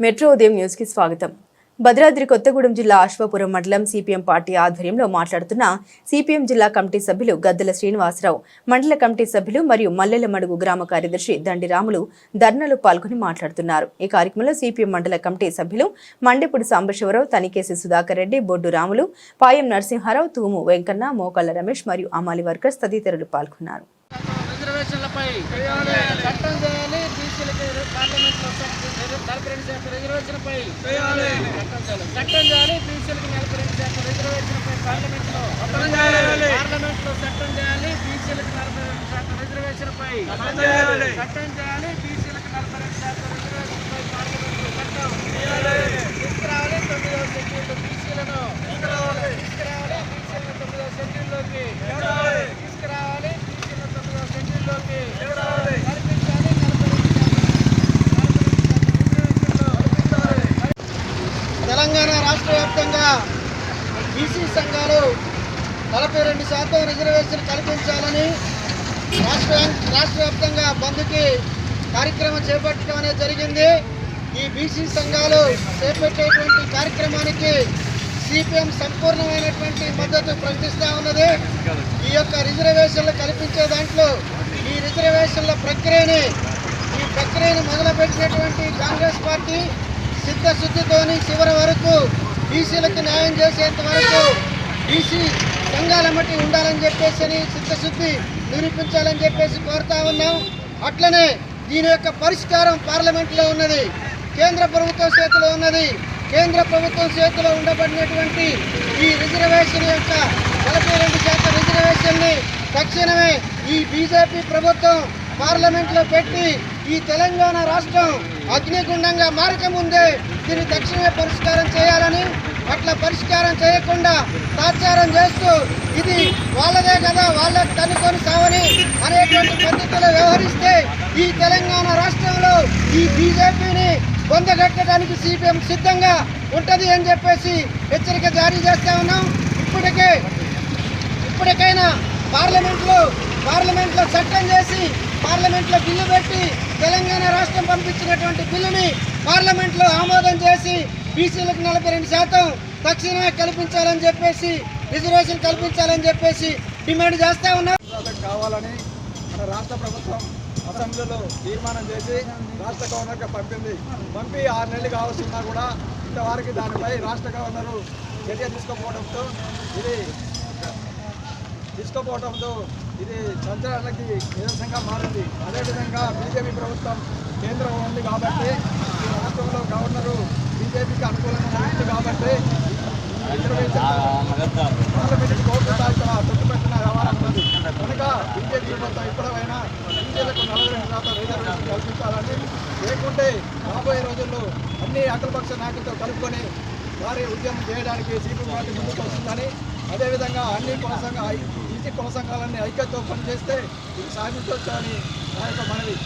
Metro ఉదయం న్యూస్కి స్వాగతం. భద్రాద్రి కొత్తగూడెం జిల్లా అశ్వపురం మండలం సిపిఎం పార్టీ ఆధ్వర్యంలో మాట్లాడుతున్న సిపిఎం జిల్లా కమిటీ సభ్యులు గద్దెల శ్రీనివాసరావు మండల కమిటీ సభ్యులు మరియు మల్లెలమడుగు గ్రామ కార్యదర్శి దండి రాములు ధర్నాలో పాల్గొని మాట్లాడుతున్నారు. ఈ కార్యక్రమంలో సిపిఎం మండల కమిటీ సభ్యులు మండెపూడి సాంబశివరావు తనికేసి సుధాకర్ రెడ్డి బొడ్డు రాములు పాయం నరసింహారావు తూము వెంకన్న మోకాళ్ళ రమేష్ మరియు అమాలి వర్కర్స్ తదితరులు పాల్గొన్నారు. నలభై రెండు శాతం రిజర్వేషన్పై చట్టం చేయాలి బీసీలకు నలభై రెండు శాతం రిజర్వేషన్పై పార్లమెంట్లో పార్లమెంట్లో చట్టం చేయాలి బీసీలకు నలభై రెండు శాతం రిజర్వేషన్పై చట్టం చేయాలి బీసీలకు నలభై రెండు శాతం రిజర్వేషన్పై పార్లమెంట్లో చట్టం తీసుకురావాలి తొమ్మిదవ షెడ్యూల్ బీసీలను తీసుకురావాలి బీసీలను తొమ్మిదవ షెడ్యూల్లోకి తీసుకురావాలి బీసీలను తొమ్మిదవ షెడ్యూల్లోకి కల్పించాలి తెలంగాణ రాష్ట్ర వ్యాప్తంగా బీసీ సంఘాలు నలభై రెండు శాతం రిజర్వేషన్ కల్పించాలని రాష్ట్ర రాష్ట్ర వ్యాప్తంగా బంద్కి కార్యక్రమం చేపట్టడం అనేది జరిగింది. ఈ బీసీ సంఘాలు చేపట్టేటువంటి కార్యక్రమానికి సిపిఎం సంపూర్ణమైనటువంటి మద్దతు ప్రకటిస్తూ ఉన్నది. ఈ యొక్క రిజర్వేషన్లు కల్పించే దాంట్లో ఈ రిజర్వేషన్ల ప్రక్రియని ఈ ప్రక్రియను మొదలుపెట్టినటువంటి కాంగ్రెస్ పార్టీ చిత్తశుద్ధితోని చివరి వరకు బీసీలకు న్యాయం చేసేంత వరకు బీసీ సంఘాల మట్టి ఉండాలని చెప్పేసి అని చిత్తశుద్ధి నిరూపించాలని చెప్పేసి కోరుతా ఉన్నాం. అట్లనే దీని యొక్క పరిష్కారం పార్లమెంట్లో ఉన్నది. కేంద్ర ప్రభుత్వం చేతిలో ఉన్నది. కేంద్ర ప్రభుత్వం చేతిలో ఉండబడినటువంటి ఈ రిజర్వేషన్ యొక్క నలభై రెండు శాతం రిజర్వేషన్ని తక్షణమే ఈ బీజేపీ ప్రభుత్వం పార్లమెంట్లో పెట్టి ఈ తెలంగాణ రాష్ట్రం అగ్నిగుండంగా మారకముందే దీన్ని తక్షణమే పరిష్కారం చేయాలని అట్లా పరిష్కారం చేయకుండా తాత్సారం చేస్తూ ఇది వాళ్ళదే కదా వాళ్ళ తనుకొని సావని అనేటువంటి పద్ధతిలో వ్యవహరిస్తే ఈ తెలంగాణ రాష్ట్రంలో ఈ బీజేపీని పొందగట్టడానికి సిపిఎం సిద్ధంగా ఉంటది అని చెప్పేసి హెచ్చరిక జారీ చేస్తా ఉన్నాం. ఇప్పటికే ఇప్పటికైనా పార్లమెంట్లో పార్లమెంట్లో చట్టం చేసి పార్లమెంట్లో బిల్లు పెట్టి తెలంగాణ రాష్ట్రం పంపించినటువంటి బిల్లుని పార్లమెంట్లో ఆమోదం చేసి బీసీలకు నలభై రెండు శాతం తక్షణమే కల్పించాలని చెప్పేసి రిజర్వేషన్ కల్పించాలని చెప్పేసి డిమాండ్ చేస్తా ఉన్నారు కావాలని మన రాష్ట్ర ప్రభుత్వం అసెంబ్లీలో తీర్మానం చేసి రాష్ట్ర గవర్నర్కి పంపింది. పంపి ఆరు నెలలు కావస్తున్నా కూడా ఇంతవరకు దానిపై రాష్ట్ర గవర్నరు చర్య తీసుకోకపోవడంతో ఇది తీసుకుపోవడంతో ఇది సంచలనానికి నిరసనగా మారింది. అదేవిధంగా బీజేపీ ప్రభుత్వం కేంద్రం ఉంది కాబట్టి ఈ రాష్ట్రంలో గవర్నరు బీజేపీకి అనుకూలంగా ఉంది కాబట్టి పార్లమెంట్ కోర్టు స్థాయిలో తొట్టుపెట్టిన వ్యవహారం ఉంది కనుక బీజేపీ ప్రభుత్వం ఇప్పటివైనా బీజేపీలకు నలభై రెండు శాతం రిజర్వేషన్ కల్పించాలని లేకుంటే రాబోయే రోజుల్లో అన్ని అఖిలపక్ష నాయకులతో కలుపుకొని వారి ఉద్యమం చేయడానికి సీపీ పార్టీ ముందుకు వస్తుందని అదేవిధంగా అన్ని కోసంగా సంఘ కొనసాగాలని ఐక్యతో పనిచేస్తే ఇది సాధించవచ్చు అని నా యొక్క మనవి.